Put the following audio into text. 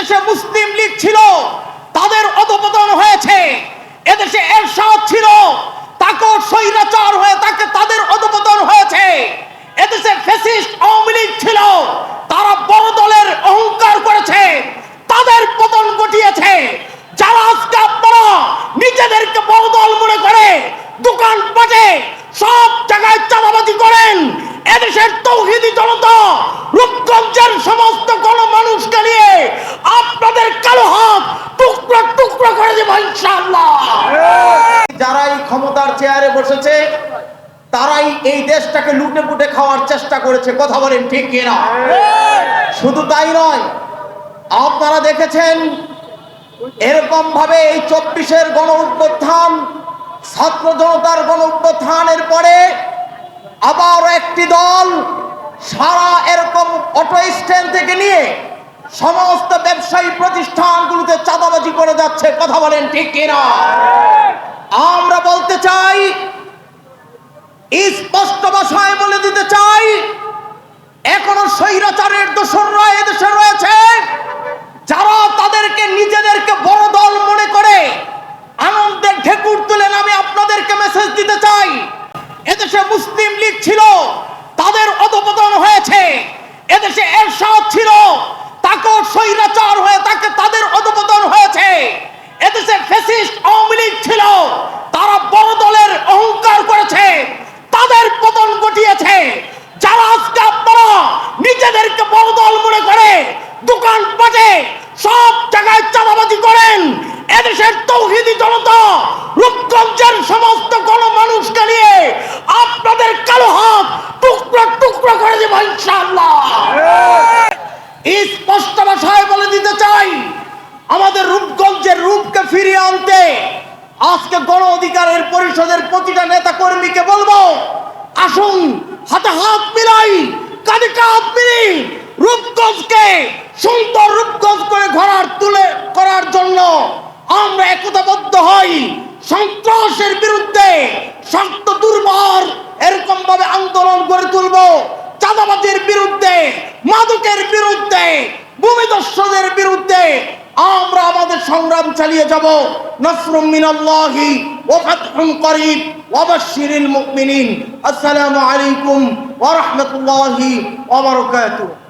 এদেশে মুসলিম লীগ ছিল, তাদের অধপতন হয়েছে। এদেশে এরশাদ ছিল, তাকেও স্বৈরাচার হয়ে তাকে তাদের অধপতন হয়েছে। এদেশে ফ্যাসিস্ট আওয়ামী লীগ ছিল, তারা বড় দলের অহংকার করেছে, তাদের পতন ঘটিয়েছে। যারা আজকে আপনারা নিজেদেরকে বড় দল মনে করে, দোকান পাটে, সব জায়গায় চাঁদাবাজি করেন, এদেশের তৌহিদি জনতা রূপগঞ্জের সমস্ত গণমানুষকে নিয়ে আপনাদের কালো হাত টুকরো টুকরো করে দেবো ইনশাআল্লাহ যারা এই ক্ষমতার চেয়ারে বসেছে, তারাই এই দেশটাকে লুটে পুটে খাওয়ার চেষ্টা করেছে। কথা বলেন ঠিক কিনা শুধু তাই নয়, আপনারা দেখেছেন এরকম ভাবে এই চব্বিশের গণ অভ্যুত্থান, ছাত্র জনতার গণ অভ্যুত্থানের পরে আবার একটি দল সারা এরকম অটো স্ট্যান্ড থেকে নিয়ে সমস্ত ব্যবসায়ী প্রতিষ্ঠানগুলোতে চাঁদাবাজি করে যাচ্ছে। কথা বলেন ঠিক কিনা আমরা বলতে চাই স্পষ্ট ভাষায় বলে দিতে চাই, এখনও স্বৈরাচারের দোসররা এদেশে রয়েছে, যারা তাদেরকে নিজেদেরকে বড় দল মনে করে আনন্দের ঢেকুর তুলে নামে আপনাদেরকে মেসেজ দিতে চাই। এদেশে মুসলিম লীগ ছিল তাদের অধপতন হয়েছে এদেশে এরশাদ ছিল তাকেও স্বৈরাচার হয়ে তাকে তাদের অধপতন হয়েছে এদেশে ফ্যাসিস্ট আওয়ামী লীগ ছিল তারা বড় দলের অহংকার করেছে তাদের পতন ঘটিয়েছে যারা আজকে আপনারা নিজেদেরকে বড় দল মনে করে দোকান পাটে সব জায়গায় চাঁদাবাজি করেন এদেশের তৌহিদি জনতা সমস্ত গণমানুষকে নিয়ে আপনাদের কালো হাত টুকরো টুকরো করে দেবো, ইনশাআল্লাহ। স্পষ্ট ভাষায় বলে দিতে চাই, আমাদের রূপগঞ্জের রূপকে ফিরিয়ে আনতে আজকে গণ অধিকারের পরিষদের প্রতিটা নেতা কর্মীকে বলব, আসুন, হাতে হাত মিলাই, কাঁধে কাঁধ মিলি রূপগঞ্জকে সুন্দর রূপগঞ্জ করে ঘোরার তুলে করার জন্য আমরা একতাবদ্ধ হই। সন্ত্রাসের বিরুদ্ধে শক্ত দুর্বার এরকম ভাবে আন্দোলন গড়ে তুলবো। চাঁদাবাজির বিরুদ্ধে, মাদকের বিরুদ্ধে ভূমিদস্যুদের বিরুদ্ধে আমরা আমাদের সংগ্রাম চালিয়ে যাব। নসরুম মিনাল্লাহি ওয়া ফাতহুম করিব। ওয়া বাশশিরিল মুমিনিন। আসসালামু আলাইকুম ওয়া রাহমাতুল্লাহি ওয়া বারাকাতুহু।